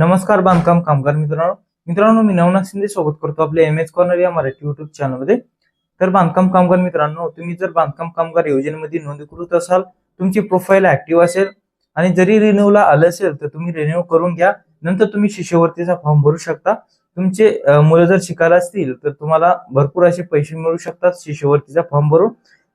नमस्कार बांधकाम कामगार मित्रांनो. मित्रांनो मी नवनाथ शिंदे सोबत करतो आपल्या एम एस कॉर्नर या मराठी युट्यूब चॅनलमध्ये तर बांधकाम कामगार मित्रांनो तुम्ही जर बांधकाम कामगार योजनेमध्ये नोंदणीकृत असाल तुमची प्रोफाईल ऍक्टिव्ह असेल आणि जरी रिन्यूला आलं असेल तर तुम्ही रिन्यू करून घ्या. नंतर तुम्ही शिष्यवृत्तीचा फॉर्म भरू शकता. तुमचे मुलं जर शिकायला असतील तर तुम्हाला भरपूर असे पैसे मिळू शकतात शिष्यवृत्तीचा फॉर्म भरून.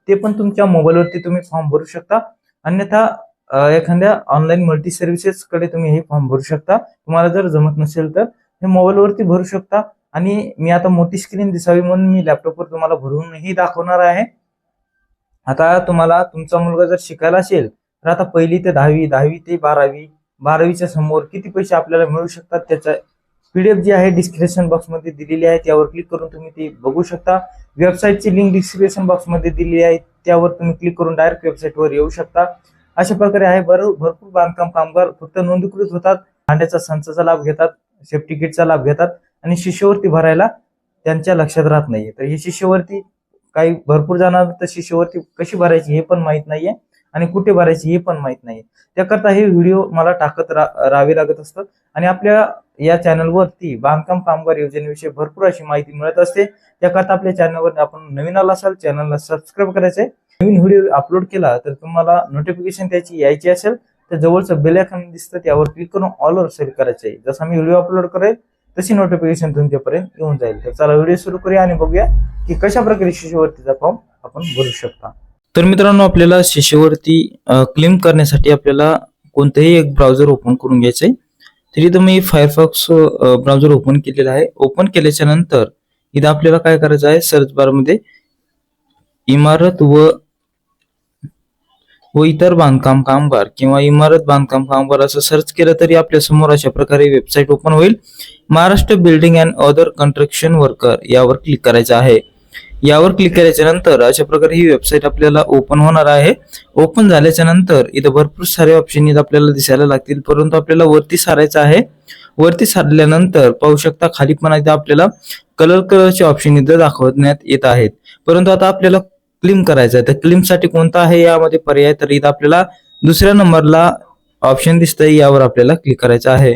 ते पण तुमच्या मोबाईलवरती तुम्ही फॉर्म भरू शकता. अन्यथा एखाद्या ऑनलाईन मल्टी सर्व्हिसेस कडे तुम्ही हे फॉर्म भरू शकता. तुम्हाला जर जमत नसेल तर हे मोबाईलवरती भरू शकता. आणि मी आता मोठी स्क्रीन दिसावी म्हणून मी लॅपटॉपवर तुम्हाला भरूनही दाखवणार आहे. आता तुम्हाला तुमचा मुलगा जर शिकायला असेल तर आता पहिली ते दहावी दहावी ते बारावी बारावीच्या समोर किती पैसे आपल्याला मिळू शकतात त्याचा पीडीएफ जी आहे डिस्क्रिप्शन बॉक्समध्ये दिलेली आहे त्यावर क्लिक करून तुम्ही ती बघू शकता. वेबसाईटची लिंक डिस्क्रिप्शन बॉक्समध्ये दिलेली आहे त्यावर तुम्ही क्लिक करून डायरेक्ट वेबसाईटवर येऊ शकता. अशा प्रकारे आहे बरोबर भरपूर बांधकाम कामगार फक्त नोंदणीकृत होतात भांड्याचा संचाचा लाभ घेतात सेफ्टी किटचा लाभ घेतात आणि शिष्यवृत्ती भरायला त्यांच्या लक्षात राहत नाहीये. तर ही शिष्यवृत्ती काही भरपूर जणांना तर शिष्यवृत्ती कशी भरायची हे पण माहीत नाहीये आणि कुठे भरायची हे पण माहीत नाहीये. त्याकरता हे व्हिडिओ मला टाकत रा- राहावे लागत असतात आणि आपल्या या चॅनलवरती बांधकाम कामगार योजनेविषयी भरपूर अशी माहिती मिळत असते. त्याकरता आपल्या चॅनलवर आपण नवीन आला असाल चॅनलला सबस्क्राईब करायचंय. नवीन व्हिडिओ अपलोड केला तर तुम्हाला नोटिफिकेशन त्याची यायची असेल तर जवळचं बेल आयकॉन दिसतं त्यावर क्लिक करून ऑलवर सेट करायचं आहे जसा मी व्हिडिओ अपलोड करेल तशी नोटिफिकेशन तुमच्यापर्यंत येऊन जाईल. तर चला व्हिडिओ सुरू करूया आणि बघूया की कशा प्रकारे शिष्यवृत्तीचा फॉर्म आपण भरू शकता. तर मित्रांनो आपल्याला शिष्यवृत्ती क्लेम करण्यासाठी आपल्याला कोणतंही एक ब्राउझर ओपन करून घ्यायचंय. तर इथं मी फायरफॉक्स ब्राउझर ओपन केलेलं आहे. ओपन केल्याच्यानंतर इथं आपल्याला काय करायचं आहे? सर्च बारमध्ये इमारत व व इतर बांधकाम कामगार किंवा इमारत बांधकाम कामगार असं सर्च केलं तरी आपल्यासमोर अशा प्रकारे वेबसाईट ओपन होईल. Maharashtra building and other construction worker यावर क्लिक करायचं आहे. यावर क्लिक केल्याच्यानंतर अशा प्रकारे ही वेबसाईट आपल्याला ओपन होणार आहे. ओपन झाल्याच्यानंतर इथं भरपूर सारे ऑप्शन आपल्याला दिसायला लागतील. परंतु आपल्याला वरती सारायचं आहे. वरती सारल्यानंतर पाहू शकता खाली पण इथं आपल्याला कलर कलरचे ऑप्शन इथं दाखवण्यात येत आहेत. परंतु आता आपल्याला क्लिम करायचं आहे तर क्लिमसाठी कोणता आहे यामध्ये पर्याय? तर इथं आपल्याला दुसऱ्या नंबरला ऑप्शन दिसतंय. यावर आपल्याला क्लिक करायचं आहे.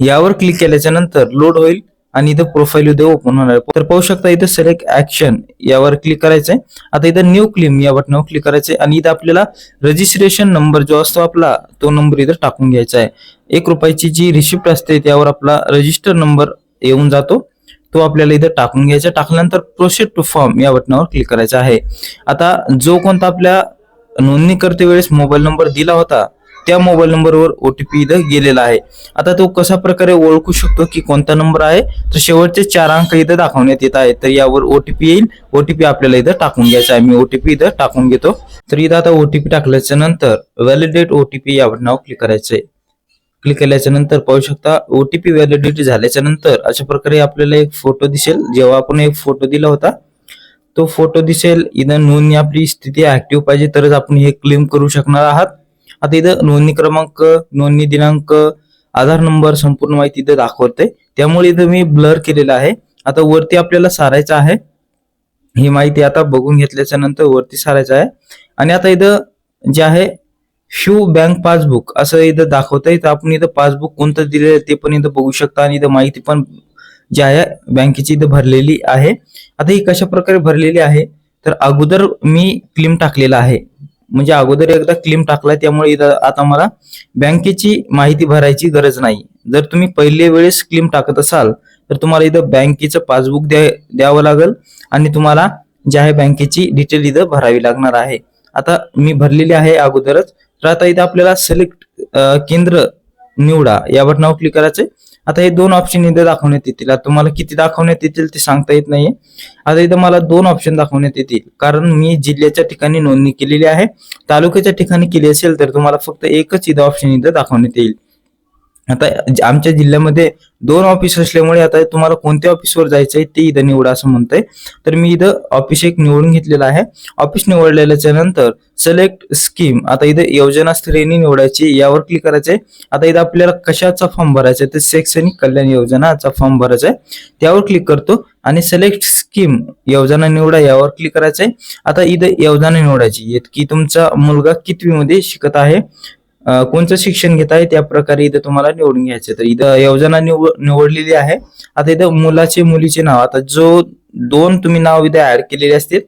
यावर क्लिक केल्याच्यानंतर लोड होईल आणि इथं प्रोफाईल उद्या ओपन होणार आहे. तर पाहू शकता इथं सिलेक्ट ऍक्शन यावर क्लिक करायचंय. आता इथं न्यू क्लिम या बटनावर क्लिक करायचंय. आणि इथं आपल्याला रजिस्ट्रेशन नंबर जो असतो आपला तो नंबर इथं टाकून घ्यायचा आहे. एक रुपयाची जी रिसिप्ट असते त्यावर आपला रजिस्टर नंबर येऊन जातो. तो आपल्याला इथं टाकून घ्यायचा. टाकल्यानंतर प्रोसेड टू फॉर्म या बटनावर क्लिक करायचा आहे. आता जो कोणता आपल्या नोंदणी करते वेळेस मोबाईल नंबर दिला होता त्या मोबाईल नंबरवर ओ टी पी इथं गेलेला आहे. आता तो कशा प्रकारे ओळखू शकतो की कोणता नंबर आहे? तर शेवटचे चार अंक इथं दाखवण्यात येत आहे तर यावर ओ टी पी येईल. ओटीपी आपल्याला इथं टाकून घ्यायचा आहे. मी ओ टी पी इथं टाकून घेतो. तर इथं आता ओ टी पी टाकल्याच्या नंतर व्हॅलिडेट ओ टी पी या बटनावर क्लिक करायचं आहे. क्लिक केल्याच्यानंतर पाहू शकता ओटीपी व्हॅलिडिटी झाल्याच्यानंतर अशा प्रकारे आपल्याला एक फोटो दिसेल. जेव्हा आपण एक फोटो दिला होता तो फोटो दिसेल. इथं नोंदणी आपली स्थिती ऍक्टिव्ह पाहिजे तरच आपण हे क्लेम करू शकणार आहात. आता इथं नोंदणी क्रमांक नोंदणी दिनांक आधार नंबर संपूर्ण माहिती इथं दाखवते. त्यामुळे इथं मी ब्लर केलेलं आहे. आता वरती आपल्याला सारायचं आहे. ही माहिती आता बघून घेतल्याच्या नंतर वरती सारायचं आहे. आणि आता इथं जे आहे शिव बँक पासबुक असं इथं दाखवतंय. तर आपण इथं पासबुक कोणतं दिलेलं आहे ते पण इथं बघू शकता आणि इथं माहिती पण जी आहे बँकेची इथं भरलेली आहे. आता ही कशा प्रकारे भरलेली आहे? तर अगोदर मी क्लेम टाकलेला आहे. म्हणजे अगोदर एकदा क्लेम टाकलाय त्यामुळे इथं आता मला बँकेची माहिती भरायची गरज नाही. जर तुम्ही पहिले वेळेस क्लेम टाकत असाल तर तुम्हाला इथं बँकेचं पासबुक द्या द्यावं लागेल आणि तुम्हाला जे आहे बँकेची डिटेल इथं भरावी लागणार आहे. आता मी भरलेली आहे अगोदरच. तर आता इथं आपल्याला सिलेक्ट केंद्र निवडा. या बटनावर क्लिक करायचे आता हे दोन ऑप्शन इथे दाखवण्यात येतील. आता तुम्हाला किती दाखवण्यात येतील ते सांगता येत नाहीये. आता इथं मला दोन ऑप्शन दाखवण्यात येतील. कारण मी जिल्ह्याच्या ठिकाणी नोंदणी केलेली आहे. तालुक्याच्या ठिकाणी केली असेल तर तुम्हाला फक्त एकच इथं ऑप्शन इथं दाखवण्यात येईल. आता आमच्या जिल्ह्यामध्ये दोन ऑफिस असल्यामुळे आता तुम्हाला कोणत्या ऑफिसवर आहे ते इथं निवडा असं म्हणतंय. तर मी इथं ऑफिस एक निवडून घेतलेलं आहे. ऑफिस निवडलेल्याच्या नंतर सिलेक्ट स्कीम आता इथं योजना श्रेणी निवडायची यावर क्लिक करायचंय. आता इथं आपल्याला कशाचा फॉर्म भरायचा आहे? तर शैक्षणिक कल्याण योजनाचा फॉर्म भरायचा आहे. त्यावर क्लिक करतो आणि सिलेक्ट स्कीम योजना निवडा यावर क्लिक करायचंय. आता इथं योजना निवडायची की तुमचा मुलगा कितवीमध्ये शिकत आहे? कोणतं शिक्षण घेत आहे त्या प्रकारे इथं तुम्हाला निवडून घ्यायचं तर इथं योजना निव निवडलेली आहे. आता इथं मुलाचे मुलीचे नाव. आता जो दोन तुम्ही नाव इथे ऍड केलेले असतील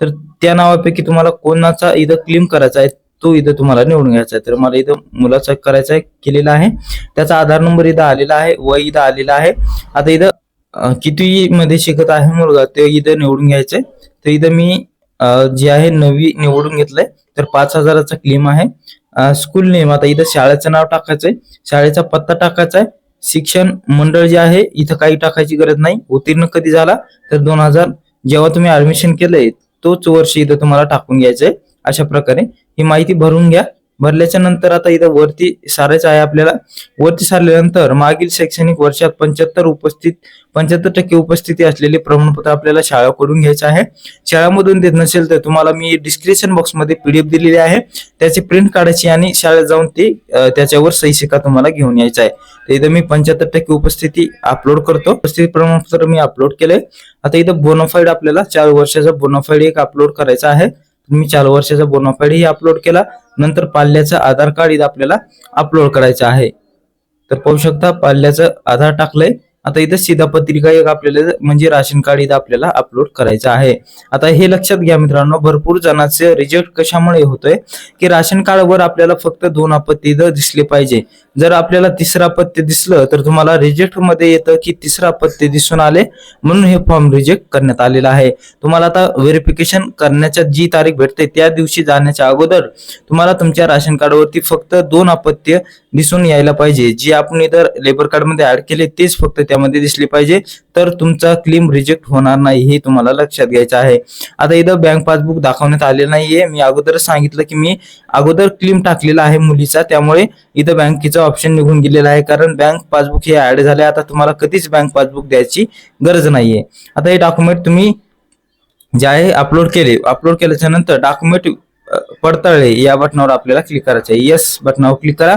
तर त्या नावापैकी तुम्हाला कोणाचा इथं क्लेम करायचा आहे तो इथं तुम्हाला निवडून घ्यायचा आहे. तर मला इथं मुलाचा करायचा केलेला आहे. त्याचा आधार नंबर इथं आलेला आहे वय इथं आलेला आहे. आता इथं किती मध्ये शिकत आहे मुलगा ते इथं निवडून घ्यायचंय तर इथं मी जे आहे नवी निवडून घेतलंय तर पाच हजाराचा क्लेम आहे. स्कूल नेम आता इथं शाळेचं नाव टाकायचंय. शाळेचा पत्ता टाकायचा आहे शिक्षण मंडळ जे आहे इथं काही टाकायची गरज नाही. उत्तीर्ण कधी झाला तर दोन हजार जेव्हा तुम्ही ऍडमिशन केलंय तोच वर्ष इथं तुम्हाला टाकून घ्यायचंय. अशा प्रकारे ही माहिती भरून घ्या. भरल्याच्या नंतर आता इथं वरती सारायचं आहे आपल्याला. वरती सारल्यानंतर मागील शैक्षणिक वर्षात पंच्याहत्तर उपस्थित पंच्याहत्तर टक्के उपस्थिती असलेले प्रमाणपत्र आपल्याला शाळाकडून घ्यायचं आहे. शाळामधून देत नसेल तर तुम्हाला मी डिस्क्रिप्शन बॉक्समध्ये पीडीएफ दिलेली आहे. त्याची प्रिंट काढायची आणि शाळेत जाऊन ते त्याच्यावर सही शिका तुम्हाला घेऊन यायचं आहे. तर इथं मी पंच्याहत्तर टक्के उपस्थिती अपलोड करतो. उपस्थिती प्रमाणपत्र मी अपलोड केलंय. आता इथं बोनोफाईड आपल्याला चार वर्षाचा बोनाफाईड एक अपलोड करायचा आहे. तुम्ही चार वर्षाचा बोनाफाईड ही अपलोड केला नंतर पाल्याचं आधार कार्ड इथं आपल्याला अपलोड करायचं आहे. तर पाहू शकता पाल्याचं आधार टाकलंय. आता इथं सीधा पत्रिका एक आपल्याला म्हणजे राशन कार्ड इथं आपल्याला अपलोड करायचं आहे. आता हे लक्षात घ्या मित्रांनो भरपूर जणांचे रिजेक्ट कशामुळे होतोय? की राशन कार्डवर आपल्याला फक्त दोन आपत्ती दिसले पाहिजे. जर आपल्याला तिसरं अपत्य दिसलं तर तुम्हाला रिजेक्टमध्ये येतं की तिसरं अपत्य दिसून आले म्हणून हे फॉर्म रिजेक्ट करण्यात आलेला आहे. तुम्हाला आता व्हेरिफिकेशन करण्याच्या जी तारीख भेटते त्या दिवशी जाण्याच्या अगोदर तुम्हाला तुमच्या राशन कार्डवरती फक्त दोन अपत्य दिसून यायला पाहिजे. जे आपण इतर लेबर कार्डमध्ये ऍड केले तेच फक्त त्यामध्ये दिसले पाहिजे. तर तुमचा क्लेम रिजेक्ट होणार नाही हे तुम्हाला लक्षात घ्यायचं आहे. आता इथं बँक पासबुक दाखवण्यात आले नाहीये. मी अगोदर सांगितलं की मी अगोदर क्लेम टाकलेला आहे मुलीचा त्यामुळे इथं बँकेचा ऑप्शन निघून गेलेला आहे. कारण बँक पासबुक हे ऍड झाले आता तुम्हाला कधीच बँक पासबुक द्यायची गरज नाहीये. आता हे डॉक्युमेंट तुम्ही जे आहे अपलोड केले. अपलोड केल्याच्यानंतर डॉक्युमेंट पडताळले. या बटनावर आपल्याला क्लिक करायचं आहे. येस बटनावर क्लिक करा.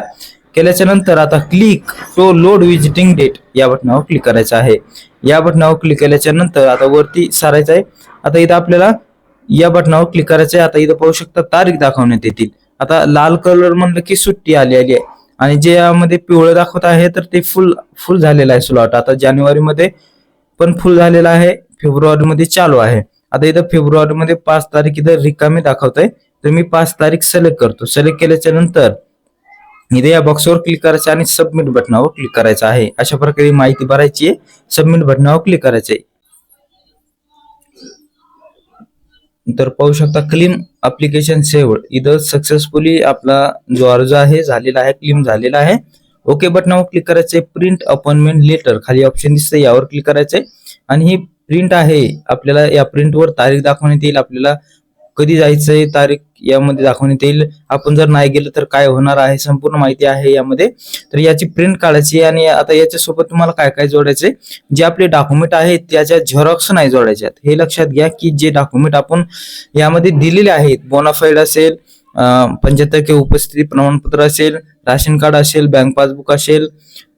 केल्याच्यानंतर आता click to load visiting date या बटनावर क्लिक करायचं आहे. या बटनावर क्लिक केल्याच्यानंतर आता वरती सारायचं आहे. आता इथं आपल्याला या बटनावर क्लिक करायचं आहे. आता इथं पाहू शकता तारीख दाखवण्यात येतील. आता लाल कलर म्हणलं की सुट्टी आली आली आहे. आणि जे यामध्ये पिवळं दाखवत आहे तर ते फुल फुल झालेलं आहे स्लॉट आता जानेवारीमध्ये पण फुल झालेला आहे. फेब्रुवारीमध्ये चालू आहे. आता इथं फेब्रुवारीमध्ये पाच तारीख इथं रिकामी दाखवत आहे तर मी पाच तारीख सिलेक्ट करतो. सिलेक्ट केल्याच्यानंतर इथे या बॉक्सवर क्लिक करायचं आणि सबमिट बटनावर क्लिक करायचं आहे. अशा प्रकारे माहिती भरायची आहे. सबमिट बटनावर क्लिक करायचं आहे. तर पाहू शकता क्लीम अप्लिकेशन सेव्ह इथं सक्सेसफुली आपला जो अर्ज आहे झालेला आहे क्लीम झालेला आहे. ओके बटनावर क्लिक करायचंय प्रिंट अपॉइंटमेंट लेटर खाली ऑप्शन दिसतं यावर क्लिक करायचंय आणि ही प्रिंट आहे. आपल्याला या प्रिंटवर तारीख दाखवण्यात येईल. आपल्याला कधी जायचंय तारीख यामध्ये दाखवण्यात येईल आपण जर नाही गेलं तर काय होणार आहे संपूर्ण माहिती आहे यामध्ये. तर याची प्रिंट काढायची आणि आता याच्यासोबत तुम्हाला काय काय जोडायचे जे आपले डॉक्युमेंट आहेत त्याच्या झेरॉक्स नाही जोडायचे हे लक्षात घ्या की जे डॉक्युमेंट आपण यामध्ये दिलेले आहेत बोनाफाईड असेल पंच्याहत्तर के उपस्थिती प्रमाणपत्र असेल राशन कार्ड असेल बँक पासबुक असेल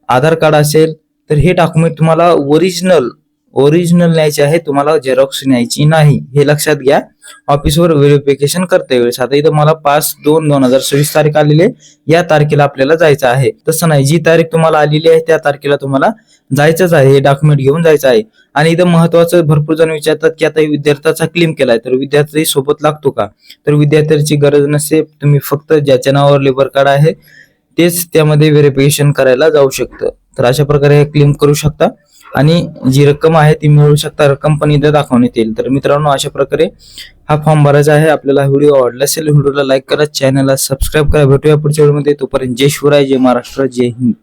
आधार कार्ड असेल तर हे डॉक्युमेंट तुम्हाला ओरिजिनल ओरिजिनल न्यायचे आहे तुम्हाला झेरॉक्स न्यायची नाही. हे लक्षात घ्या. ऑफिसवर व्हेरिफिकेशन करते वेळेस आता इथं मला पाच दोन दोन हजार सव्वीस तारीख आलेली आहे. या तारखेला आपल्याला जायचं आहे. तसं नाही. जी तारीख तुम्हाला आलेली आहे त्या तारखेला तुम्हाला जायचंच आहे. हे डॉक्युमेंट घेऊन जायचं आहे. आणि इथं महत्वाचं भरपूर जण विचारतात की आता विद्यार्थ्याचा क्लेम केलाय. तर विद्यार्थी सोबत लागतो का? तर विद्यार्थ्याची गरज नसते. तुम्ही फक्त ज्याच्या नावावर लेबर कार्ड आहे तेच त्यामध्ये व्हेरिफिकेशन करायला जाऊ शकतं. तर अशा प्रकारे हे क्लेम करू शकता. आणि जी रक्कम आहे ती मिळू शकता. रक्कम पण इथं दाखवण्यात येईल. तर मित्रांनो अशा प्रकारे हा फॉर्म भरायचा आहे. आपल्याला व्हिडिओ आवडला असेल व्हिडिओला लाईक करा चॅनलला सबस्क्राईब करा. भेटूया पुढच्या व्हिडिओमध्ये. तोपर्यंत जय शिवराय जय महाराष्ट्र जय हिंद.